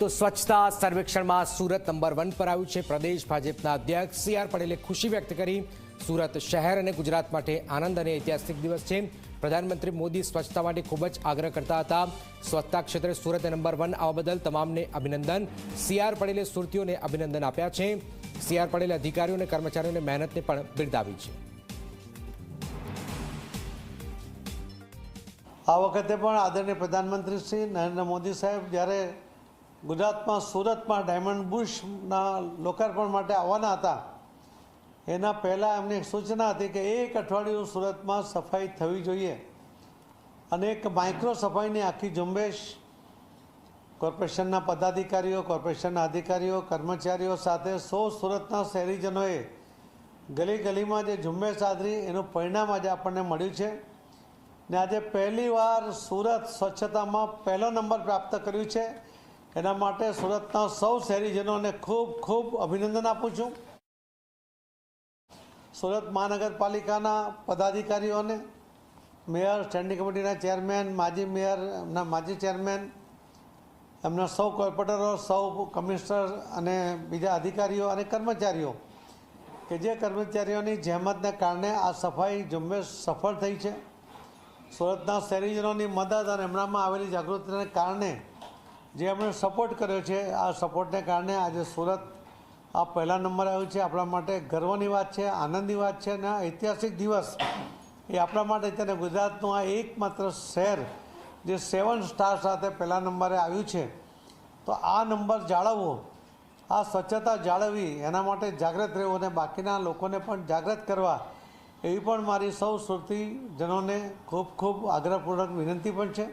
તો સ્વચ્છતા સર્વેક્ષણમાં સુરત નંબર વન પર આવ્યું છે. પ્રદેશ ભાજપના અધ્યક્ષ સી આર પટેલે ખુશી વ્યક્ત કરી. સુરત શહેર અને ગુજરાત માટે આનંદ અને ઐતિહાસિક દિવસ છે. પ્રધાનમંત્રી મોદી સ્વચ્છતા માટે ખૂબ જ આગ્રહ કરતા હતા. સ્વચ્છતા ક્ષેત્રે સુરત નંબર વન આવવા બદલ તમામને અભિનંદન. સી આર પટેલે સુરતીઓને અભિનંદન આપ્યા છે. સી આર પટેલે અધિકારીઓ અને કર્મચારીઓને મહેનતને પણ બિરદાવી છે. આ વખતે પણ આદરણીય પ્રધાનમંત્રી શ્રી નરેન્દ્ર મોદી સાહેબ જ્યારે ગુજરાતમાં, સુરતમાં ડાયમંડ બુશના લોકાર્પણ માટે આવવાના હતા. એના પહેલાં એમને સૂચના હતી કે એક અઠવાડિયું સુરતમાં સફાઈ થવી જોઈએ અને એક માઇક્રો સફાઈની આખી ઝુંબેશ કોર્પોરેશનના પદાધિકારીઓ, કોર્પોરેશનના અધિકારીઓ, કર્મચારીઓ સાથે સૌ સુરતના શહેરીજનોએ ગલી ગલીમાં જે ઝુંબેશ આદરી એનું પરિણામ આજે આપણને મળ્યું છે ને આજે પહેલીવાર સુરત સ્વચ્છતામાં પહેલો નંબર પ્રાપ્ત કર્યું છે. એના માટે સુરતના સૌ શહેરીજનોને ખૂબ ખૂબ અભિનંદન આપું છું. સુરત મહાનગરપાલિકાના પદાધિકારીઓને, મેયર, સ્ટેન્ડિંગ કમિટીના ચેરમેન, માજી મેયર એમના માજી ચેરમેન, એમના સૌ કોર્પોરેટરો, સૌ કમિશનર અને બીજા અધિકારીઓ અને કર્મચારીઓ, કે જે કર્મચારીઓની જહેમતને કારણે આ સફાઈ ઝુંબેશ સફળ થઈ છે. સુરતના શહેરીજનોની મદદ અને એમનામાં આવેલી જાગૃતિને કારણે જે એમણે સપોર્ટ કર્યો છે, આ સપોર્ટને કારણે આજે સુરત આ પહેલા નંબર આવ્યું છે. આપણા માટે ગર્વની વાત છે, આનંદની વાત છે અને ઐતિહાસિક દિવસ એ આપણા માટે અત્યારે ગુજરાતનું આ એકમાત્ર શહેર જે સેવન સ્ટાર સાથે પહેલા નંબરે આવ્યું છે. તો આ નંબર જાળવવો, આ સ્વચ્છતા જાળવવી, એના માટે જાગૃત રહેવું અને બાકીના લોકોને પણ જાગૃત કરવા એવી પણ મારી સૌ સુરતીજનોને ખૂબ ખૂબ આગ્રહપૂર્વક વિનંતી પણ છે.